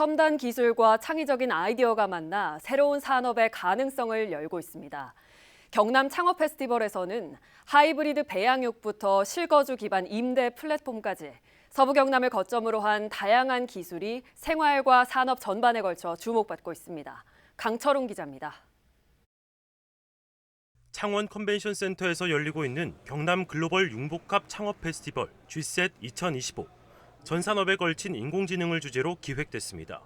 첨단 기술과 창의적인 아이디어가 만나 새로운 산업의 가능성을 열고 있습니다. 경남 창업 페스티벌에서는 하이브리드 배양육부터 실거주 기반 임대 플랫폼까지 서부 경남을 거점으로 한 다양한 기술이 생활과 산업 전반에 걸쳐 주목받고 있습니다. 강철웅 기자입니다. 창원 컨벤션 센터에서 열리고 있는 경남 글로벌 융복합 창업 페스티벌 G셋 2025. 전 산업에 걸친 인공지능을 주제로 기획됐습니다.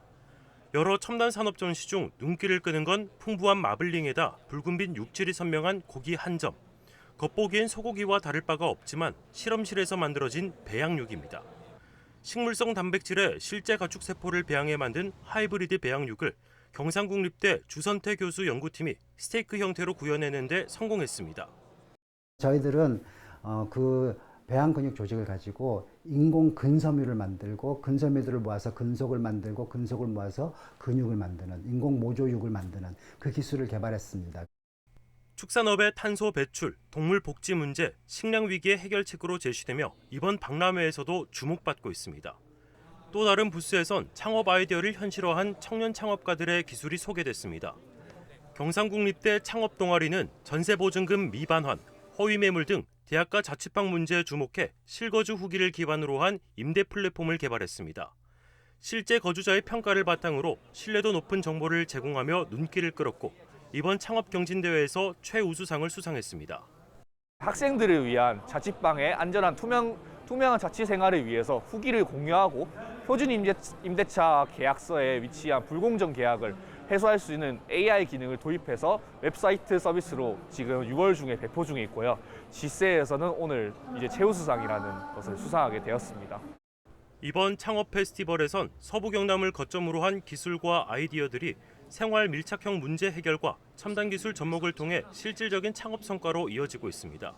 여러 첨단 산업 전시 중 눈길을 끄는 건 풍부한 마블링에다 붉은빛 육질이 선명한 고기 한 점. 겉보기엔 소고기와 다를 바가 없지만 실험실에서 만들어진 배양육입니다. 식물성 단백질에 실제 가축 세포를 배양해 만든 하이브리드 배양육을 경상국립대 주선태 교수 연구팀이 스테이크 형태로 구현해내는데 성공했습니다. 저희들은 어, 그 배양 근육 조직을 가지고 인공 근섬유를 만들고 근섬유들을 모아서 근속을 만들고 근속을 모아서 근육을 만드는 인공 모조육을 만드는 그 기술을 개발했습니다. 축산업의 탄소 배출, 동물 복지 문제, 식량 위기의 해결책으로 제시되며 이번 박람회에서도 주목받고 있습니다. 또 다른 부스에선 창업 아이디어를 현실화한 청년 창업가들의 기술이 소개됐습니다. 경상국립대 창업 동아리는 전세 보증금 미반환, 허위 매물 등 대학가 자취방 문제에 주목해 실거주 후기를 기반으로 한 임대 플랫폼을 개발했습니다. 실제 거주자의 평가를 바탕으로 신뢰도 높은 정보를 제공하며 눈길을 끌었고 이번 창업 경진대회에서 최우수상을 수상했습니다. 학생들을 위한 자취방의 안전한 투명, 투명한 자취 생활을 위해서 후기를 공유하고 표준 임대, 임대 차 계약서에 위치한 불공정 계약을 해소할 수 있는 AI 기능을 도입해서 웹사이트 서비스로 지금 6월 중에 배포 중에 있고요. G세에서는 오늘 이제 최우수상이라는 것을 수상하게 되었습니다. 이번 창업 페스티벌에선 서부 경남을 거점으로 한 기술과 아이디어들이 생활 밀착형 문제 해결과 첨단 기술 접목을 통해 실질적인 창업 성과로 이어지고 있습니다.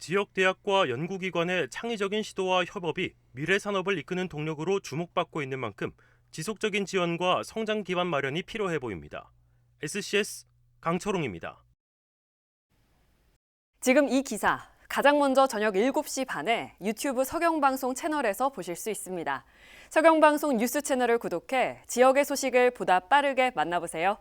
지역 대학과 연구기관의 창의적인 시도와 협업이 미래 산업을 이끄는 동력으로 주목받고 있는 만큼 지속적인 지원과 성장 기반 마련이 필요해 보입니다. SCS 강철웅입니다. 지금 이 기사 가장 먼저 저녁 7시 반에 유튜브 서경방송 채널에서 보실 수 있습니다. 서경방송 뉴스 채널을 구독해 지역의 소식을 보다 빠르게 만나보세요.